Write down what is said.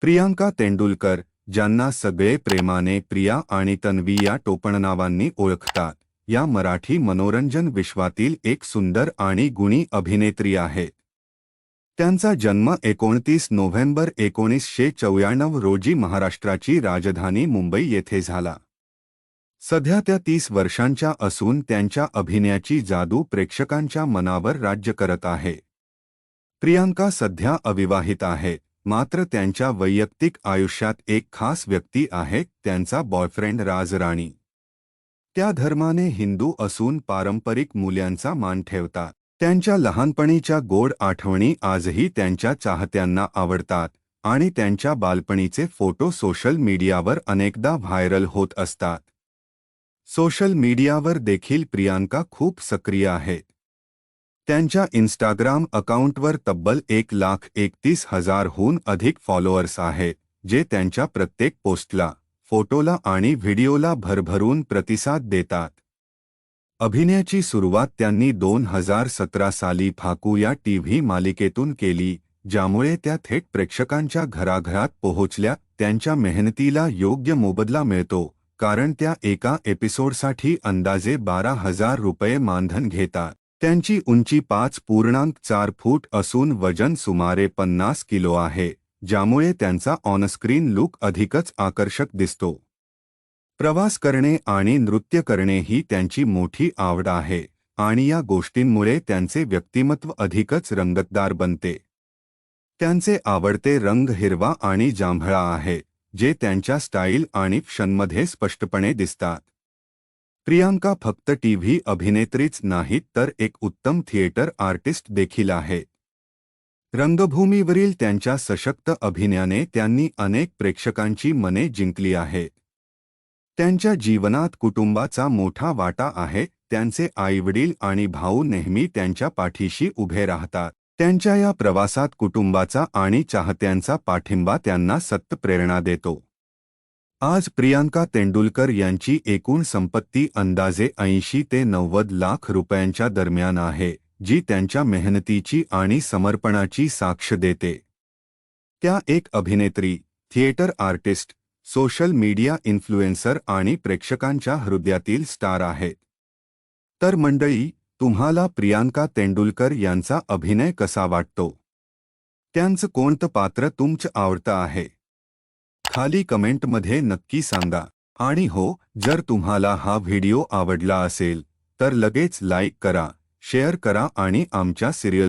प्रियांका तेंडुलकर ज्यांना सगळे प्रेमाने प्रिया आणि तन्वी या टोपणनावांनी ओळखतात या मराठी मनोरंजन विश्वातील एक सुंदर आणि गुणी अभिनेत्री आहेत. त्यांचा जन्म एकोणतीस नोव्हेंबर एकोणीसशे चौऱ्याण्णव रोजी महाराष्ट्राची राजधानी मुंबई येथे झाला. सध्या त्या तीस वर्षांच्या असून त्यांच्या अभिनयाची जादू प्रेक्षकांच्या मनावर राज्य करत आहे. प्रियांका सध्या अविवाहित आहे मात्र त्यांच्या वैयक्तिक आयुष्यात एक खास व्यक्ती आहे त्यांचा बॉयफ्रेंड राजराणी. त्या धर्माने हिंदू असून पारंपरिक मूल्यांचा मान ठेवतात त्यांच्या लहानपणीच्या गोड आठवणी आजही त्यांच्या चाहत्यांना आवडतात आणि त्यांच्या बालपणीचे फोटो सोशल मीडियावर अनेकदा व्हायरल होत असतात. सोशल मीडियावर देखील प्रियांका खूप सक्रिय आहेत त्यांच्या इन्स्टाग्राम अकाउंटवर तब्बल एक लाख एकतीस हजारहून अधिक फॉलोअर्स आहेत जे त्यांच्या प्रत्येक पोस्टला फोटोला आणि व्हिडिओला भरभरून प्रतिसाद देतात. अभिनयाची सुरुवात त्यांनी दोन हजार सतरा साली फाकू या टीव्ही मालिकेतून केली ज्यामुळे त्या थेट प्रेक्षकांच्या घराघरात पोहोचल्या त्यांच्या मेहनतीला योग्य मोबदला मिळतो कारण त्या एका एपिसोडसाठी अंदाजे बारा हजार रुपये मानधन घेतात. त्यांची उंची पाच पूर्णांक चार फूट असून वजन सुमारे पन्नास किलो आहे ज्यामुळे त्यांचा ऑनस्क्रीन लुक अधिकच आकर्षक दिसतो. प्रवास करणे आणि नृत्य करणे ही त्यांची मोठी आवड आहे आणि या गोष्टींमुळे त्यांचे व्यक्तिमत्व अधिकच रंगतदार बनते. त्यांचे आवडते रंग हिरवा आणि जांभळा आहे जे त्यांच्या स्टाईल आणि क्षणमध्ये स्पष्टपणे दिसतात. प्रियांका फक्त टीव्ही अभिनेत्रीच नाहीत तर एक उत्तम थिएटर आर्टिस्ट देखील आहे. रंगभूमीवरील त्यांच्या सशक्त अभिनयाने त्यांनी अनेक प्रेक्षकांची मने जिंकली आहे. त्यांच्या जीवनात कुटुंबाचा मोठा वाटा आहे त्यांचे आईवडील आणि भाऊ नेहमी त्यांच्या पाठीशी उभे राहतात. त्यांच्या या प्रवासात कुटुंबाचा आणि चाहत्यांचा पाठिंबा त्यांना सत्त प्रेरणा देतो. आज प्रियांका तेंडुलकर यांची एकूण संपत्ती अंदाजे ऐंशी ते नव्वद लाख रुपयांच्या दरम्यान आहे जी त्यांच्या मेहनतीची आणि समर्पणाची साक्ष देते. त्या एक अभिनेत्री theatre artist social media influencer आणि प्रेक्षकांच्या हृदयातील स्टार आहेत. तर मंडळी तुम्हाला प्रियांका तेंडुलकर यांचा अभिनय कसा वाटतो? त्यांचं कोणतं पात्र तुमचं आवडतं आहे? खाली कमेंटमध्ये नक्की सांगा. आणि हो जर तुम्हाला हा व्हिडिओ आवडला असेल तर लगेच लाईक करा शेअर करा आणि आमच्या सिरियल